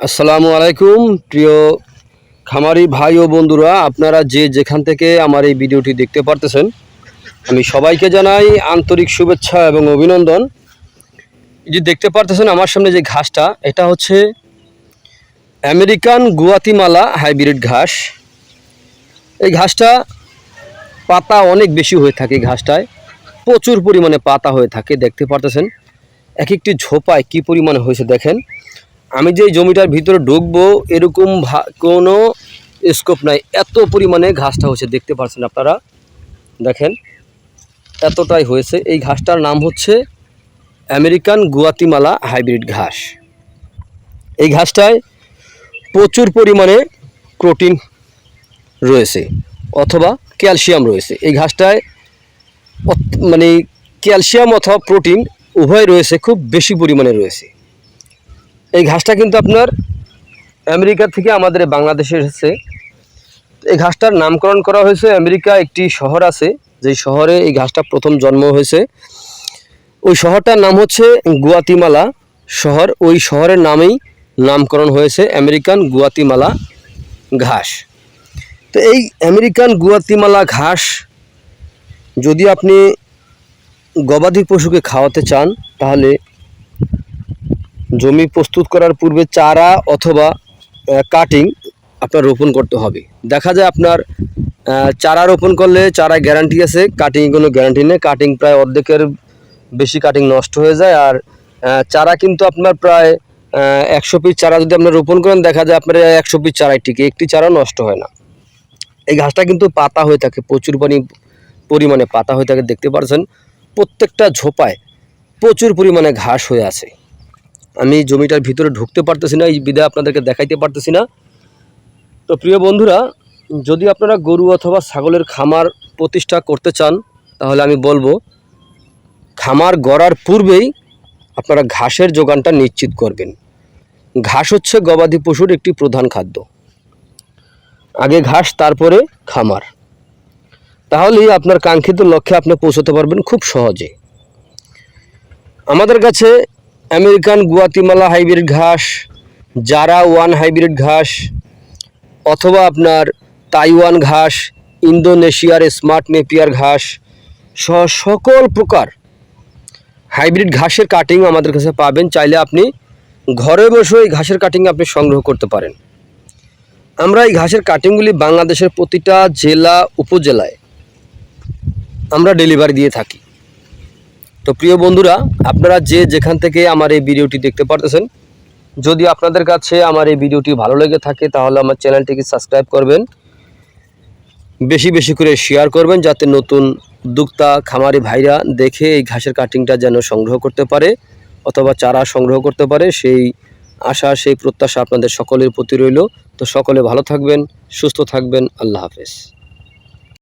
আসসালামু আলাইকুম, প্রিয় খামারি ভাই ও বন্ধুরা, আপনারা যে যেখান থেকে আমার এই ভিডিওটি দেখতে পারতেছেন, আমি সবাইকে জানাই আন্তরিক শুভেচ্ছা এবং অভিনন্দন। যে দেখতে পারতেছেন আমার সামনে যে ঘাসটা, এটা হচ্ছে আমেরিকান গুয়াতিমালা হাইব্রিড ঘাস। এই ঘাসটা পাতা অনেক বেশি হয়ে থাকে ঘাসটায়, প্রচুর পরিমাণে পাতা হয়ে থাকে, দেখতে পারতেছেন। এক একটি ঝোপায় কি পরিমাণে হয়েছে দেখেন। আমি যে জমিটার ভিতরে ঢুকবো, এরকম কোনো স্কোপ নাই। এত পরিমাণে ঘাসটা হয়েছে, দেখতে পাচ্ছেন আপনারা? দেখেন, এতটাই হয়েছে। এই ঘাসটার নাম হচ্ছে আমেরিকান গুয়াতিমালা হাইব্রিড ঘাস। এই ঘাসটায় প্রচুর পরিমাণে প্রোটিন রয়েছে, অথবা ক্যালসিয়াম রয়েছে। এই ঘাসটায় মানে ক্যালসিয়াম অথবা প্রোটিন উভয় রয়েছে, খুব বেশি পরিমাণে রয়েছে। এই ঘাসটা কিন্তু আপনার আমেরিকা থেকে আমাদের বাংলাদেশে এসেছে। এই ঘাসটার নামকরণ করা হয়েছে আমেরিকা একটি শহর আছে, যেই শহরে এই ঘাসটা প্রথম জন্ম হয়েছে। ওই শহরটার নাম হচ্ছে গুয়াতিমালা শহর। ওই শহরের নামেই নামকরণ হয়েছে আমেরিকান গুয়াতিমালা ঘাস। তো এই আমেরিকান গুয়াতিমালা ঘাস যদি আপনি গবাদি পশুকে খাওয়াতে চান, তাহলে জমি প্রস্তুত করার পূর্বে চারা অথবা কাটিং আপনার রোপণ করতে হবে। দেখা যায় আপনার চারা রোপণ করলে চারা গ্যারান্টি আছে কাটিং কোনো গ্যারান্টি নেই। কাটিং প্রায় অর্ধেকের বেশি কাটিং নষ্ট হয়ে যায় আর চারা কিন্তু আপনার প্রায় একশো পিস চারা যদি আপনার রোপণ করেন, দেখা যায় আপনার একশো পিস চারাই টিকে, একটি চারা নষ্ট হয় না। এই ঘাসটা কিন্তু পাতা হয়ে থাকে, প্রচুর পানি পরিমাণে পাতা হয়ে থাকে, দেখতে পাচ্ছেন প্রত্যেকটা ঝোপায় প্রচুর পরিমাণে ঘাস হয়ে আছে। আমি জমিটার ভিতরে ঢুকতে পারতেছি না, এই বিধায় আপনাদেরকে দেখাইতে পারতেছি না। তো প্রিয় বন্ধুরা, যদি আপনারা গরু অথবা ছাগলের খামার প্রতিষ্ঠা করতে চান, তাহলে আমি বলব, খামার গড়ার পূর্বেই আপনারা ঘাসের যোগানটা নিশ্চিত করবেন। ঘাস হচ্ছে গবাদি পশুর একটি প্রধান খাদ্য। আগে ঘাস, তারপরে খামার। তাহলেই আপনার কাঙ্ক্ষিত লক্ষ্যে আপনি পৌঁছতে পারবেন খুব সহজে। আমাদের কাছে আমেরিকান গুয়াতিমালা হাইব্রিড ঘাস, জারা ওয়ান হাইব্রিড ঘাস, অথবা আপনার তাইওয়ান ঘাস, ইন্দোনেশিয়ার স্মার্ট নেপিয়ার ঘাস সহ সকল প্রকার হাইব্রিড ঘাসের কাটিং আমাদের কাছে পাবেন। চাইলে আপনি ঘরে বসে এই ঘাসের কাটিং আপনি সংগ্রহ করতে পারেন। আমরা এই ঘাসের কাটিংগুলি বাংলাদেশের প্রতিটা জেলা, উপজেলায় আমরা ডেলিভারি দিয়ে থাকি। তো প্রিয় বন্ধুরা, আপনারা যে যেখান থেকে আমার এই ভিডিওটি দেখতে পারতেছেন যদি আপনাদের কাছে আমার এই ভিডিওটি ভালো লেগে থাকে, তাহলে আমার চ্যানেলটিকে সাবস্ক্রাইব করবেন। বেশি বেশি করে শেয়ার করবেন, যাতে নতুন উদ্যোক্তা খামারি ভাইরা দেখে এই ঘাসের কাটিংটা যেন সংগ্রহ করতে পারে, অথবা চারা সংগ্রহ করতে পারে। সেই আশা, সেই প্রত্যাশা আপনাদের সকলের প্রতি রইল। তো সকলে ভালো থাকবেন, সুস্থ থাকবেন। আল্লাহ হাফেজ।